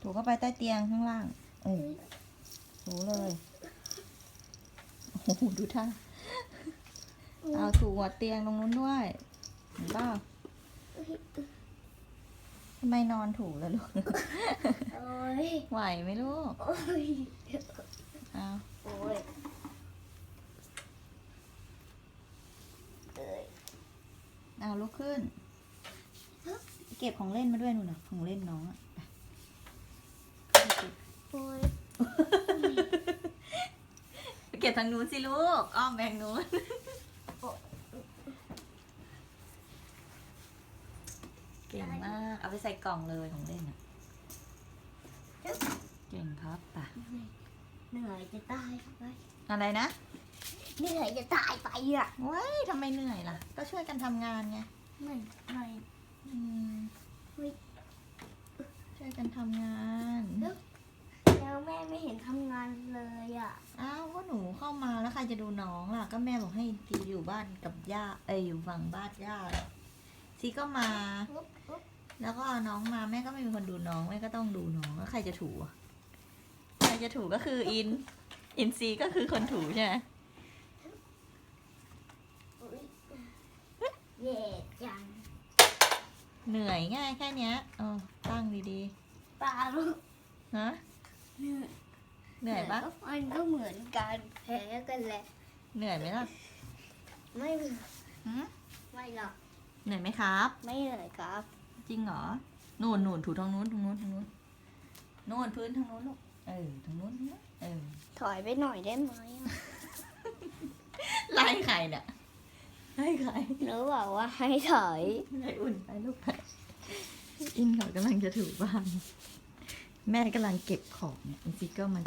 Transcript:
ถูเข้าไปใต้เตียงข้างล่าง โอ้ถูเลย โอ้โหดูท่า เอาถูหัวเตียงตรงนู้นด้วยเห็นเปล่าทำไมนอนถูแล้วลูก โอ้ยไหวไหมลูก โอ้ยเอาโอ้ยเอ้ยเอาลุกขึ้น เก็บของเล่นมาด้วยหนูนะของเล่นน้องอะไปเก็บ โอ้ย ไป เก็บทางนู้นสิลูก อ้อมแบงนู้น เก่งมาก เอาไปใส่กล่องเลยของเล่นอะเก่งครับป่ะ เหนื่อยจะตายไปอะไรนะ เหนื่อยจะตายไปอะ เว้ยทำไมเหนื่อยล่ะ ก็ช่วยกันทำงานไงไม่ไม่อืมเฮ้ยช่วยกันทำงาน แล้วแม่ไม่เห็นทำงานเลยอะ อ้าวก็หนูเข้ามาแล้วใครจะดูน้องล่ะ ก็แม่บอกให้ซีอยู่บ้านกับย่า เอ้ยอยู่ฝั่งบ้านย่าซีก็มาปุ๊บปุ๊บแล้วก็เอาน้องมาแม่ก็ไม่มีคนดูน้องแม่ก็ต้องดูน้องแล้วใครจะถูอะใครจะถูก็คืออิน อินซีก็คือคนถูใช่ไหมอุ๊ยเย่จังเหนื่อยง่ายแค่เนี้ยเออตั้งดีปลาลูกๆฮะเหนื่อย เหนื่อยปะมันก็เหมือนการแพ้กันแหละ เหนื่อยไหมล่ะไม่เหนื่อยหืมไม่หรอกเหนื่อยไหมครับ ไม่เหนื่อยครับ จริงเหรอนู่นนู่นถูทางนู้นทางนู้นทางนู้นนู่นพื้นทางนู้นลูกเออทางนู้นทางนู้นเออถอยไปหน่อยได้ไหมอะไล่ใครเนี่ยไล่ใครหรือบอกว่าให้ถอยไล่อุ่นไปลูกไปอินเขากำลังจะถูบ้าน แม่กำลังเก็บของเนี่ยอินซีก็มา